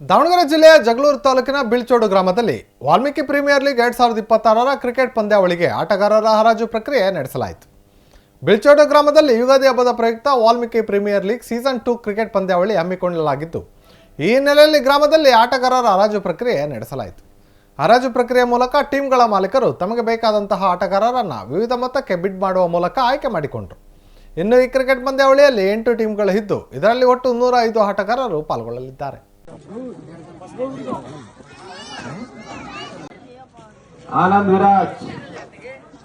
ದಾವಣಗೆರೆ ಜಿಲ್ಲೆಯ ಜಗಳೂರು ತಾಲೂಕಿನ ಬಿಳ್ಚೋಡು ಗ್ರಾಮದಲ್ಲಿ ವಾಲ್ಮೀಕಿ ಪ್ರೀಮಿಯರ್ ಲೀಗ್ ಎರಡ್ ಸಾವಿರದ ಇಪ್ಪತ್ತಾರರ ಕ್ರಿಕೆಟ್ ಪಂದ್ಯಾವಳಿಗೆ ಆಟಗಾರರ ಹರಾಜು ಪ್ರಕ್ರಿಯೆ ನಡೆಸಲಾಯಿತು. ಬಿಳ್ಚೋಡು ಗ್ರಾಮದಲ್ಲಿ ಯುಗಾದಿ ಹಬ್ಬದ ಪ್ರಯುಕ್ತ Valmiki premier league season two cricket ಪಂದ್ಯಾವಳಿ ಹಮ್ಮಿಕೊಳ್ಳಲಾಗಿತ್ತು. ಈ ಹಿನ್ನೆಲೆಯಲ್ಲಿ ಗ್ರಾಮದಲ್ಲಿ ಆಟಗಾರರ ಹರಾಜು ಪ್ರಕ್ರಿಯೆ ನಡೆಸಲಾಯಿತು. ಹರಾಜು ಪ್ರಕ್ರಿಯೆ ಮೂಲಕ ಟೀಮ್ಗಳ ಮಾಲೀಕರು ತಮಗೆ ಬೇಕಾದಂತಹ ಆಟಗಾರರನ್ನು ವಿವಿಧ ಮೊತ್ತಕ್ಕೆ ಬಿಡ್ ಮಾಡುವ ಮೂಲಕ ಆಯ್ಕೆ ಮಾಡಿಕೊಂಡರು. ಇನ್ನು ಈ ಕ್ರಿಕೆಟ್ ಪಂದ್ಯಾವಳಿಯಲ್ಲಿ ಎಂಟು ಟೀಮ್ಗಳು ಇದ್ದು, ಇದರಲ್ಲಿ ಒಟ್ಟು ನೂರ ಐದು ಆಟಗಾರರು ಪಾಲ್ಗೊಳ್ಳಲಿದ್ದಾರೆ. Anand Viraj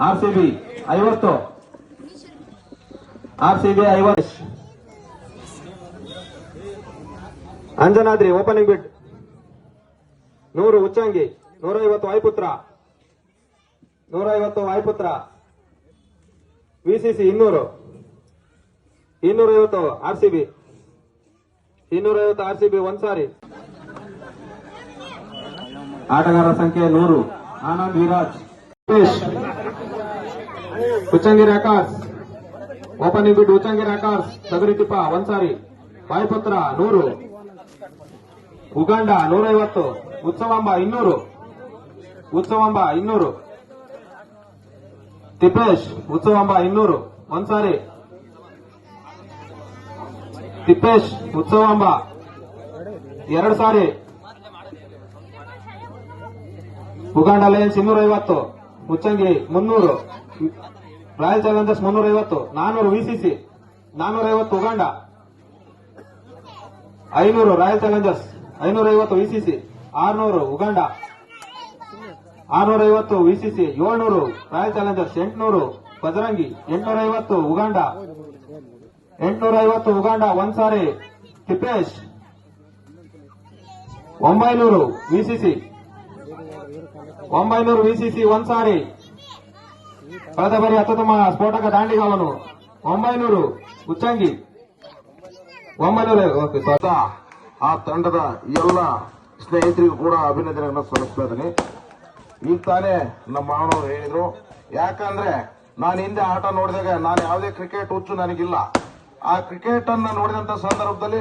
R C B ಐವತ್ತು. ಆರ್ ಸಿ ಬಿ ಐವತ್ತು. ಅಂಜನಾದ್ರಿ ಓಪನಿಂಗ್ ಬಿಟ್ ನೂರು ಉಚ್ಚಂಗಿ ನೂರ ಐವತ್ತು ವಾಯುಪುತ್ರ. ನೂರ ಐವತ್ತು ವಾಯುಪುತ್ರ ವಿಸಿಸಿ ಇನ್ನೂರು. ಇನ್ನೂರೈವತ್ತು ಆರ್ ಸಿ ಬಿ ಇನ್ನೂರ ಐವತ್ತು ಆರ್ ಸಿ ಬಿ ಒಂದ್ ಸಾರಿ ಆಟಗಾರರ ಸಂಖ್ಯೆ ನೂರು ಆನಂದ್ ವಿರಾಜ್ ಸುರೇಶ್ ಉಚ್ಚಂಗಿರಿ ಆಕಾಶ್ ಓಪನಿಂಗ್ ಬಿಡ್ ಉಚ್ಚಂಗಿರಿ ಆಕಾಶ್ ತಗರಿ ತಿಪ್ಪ ಒಂದ್ಸಾರಿ ವಾಯುಪುತ್ರ ನೂರು ಉಗಾಂಡ ನೂರೈವತ್ತು ಉತ್ಸವಾಂಬ ಇನ್ನೂರು ಉತ್ಸವಾಂಬ ಇನ್ನೂರು ತಿಪ್ಪೇಶ್ ಉತ್ಸವಾಂಬ ಇನ್ನೂರು ಒಂದ್ಸಾರಿ ತಿಪ್ಪೇಶ್ ಉತ್ಸವಾಂಬ ಎರಡು ಸಾರಿ ಉಗಾಂಡ ಲಯನ್ಸ್ ಇನ್ನೂರ ಐವತ್ತು ಮುಚ್ಚಂಗಿ ಮುನ್ನೂರು, ರಾಯಲ್ ಚಾಲೆಂಜರ್ಸ್ ಮುನ್ನೂರ ಐವತ್ತು ನಾನೂರು ವಿಸಿಸಿ ನಾನೂರ ಐವತ್ತು ಉಗಾಂಡ, ಐನೂರು ರಾಯಲ್ ಚಾಲೆಂಜರ್ಸ್ ಐನೂರ ಐವತ್ತು ವಿಸಿಸಿ ಆರ್ನೂರು ಉಗಾಂಡ ಆರ್ನೂರ ಐವತ್ತು ವಿಸಿಸಿ ಏಳ್ನೂರು ರಾಯಲ್ ಚಾಲೆಂಜರ್ಸ್, ಎಂಟುನೂರು ಬಜರಂಗಿ ಎಂಟ್ನೂರ ಐವತ್ತು ಉಗಾಂಡ ಎಂಟ್ನೂರ ಐವತ್ತು ಉಗಾಂಡ ಒಂದ್ ಸಾರಿ ತಿಪ್ಪೇಶ್, ಒಂಬೈನೂರು ವಿಸಿಸಿ ಒಂಬೈನೂರು ವಿಸಿಸಿ ಒಂದ್ ಸಾರಿ. ಕಳೆದ ಬಾರಿ ಅತ್ಯುತ್ತಮ ಸ್ಫೋಟಕ ದಾಂಡಿಗಾಲನು. ಒಂಬೈನೂರು, ಉಚ್ಚಂಗಿ. ಒಂಬೈನೂರು, ಓಕೆ ಆ ತಂಡದ ಎಲ್ಲ ಸ್ನೇಹಿತರಿಗೂ ಕೂಡ ಅಭಿನಂದನೆಗಳನ್ನು ಸಲ್ಲಿಸ್ತಾ ಇದ್ದೀನಿ. ಈಗ ತಾನೇ ನಮ್ಮ ಮಾವನವರು ಹೇಳಿದ್ರು. ಯಾಕಂದ್ರೆ ನಾನು ಹಿಂದೆ ಆಟ ನೋಡಿದಾಗ ನಾನು ಯಾವುದೇ ಕ್ರಿಕೆಟ್ ಹುಚ್ಚು ನನಗಿಲ್ಲ. ಆ ಕ್ರಿಕೆಟ್ ಅನ್ನ ನೋಡಿದಂತ ಸಂದರ್ಭದಲ್ಲಿ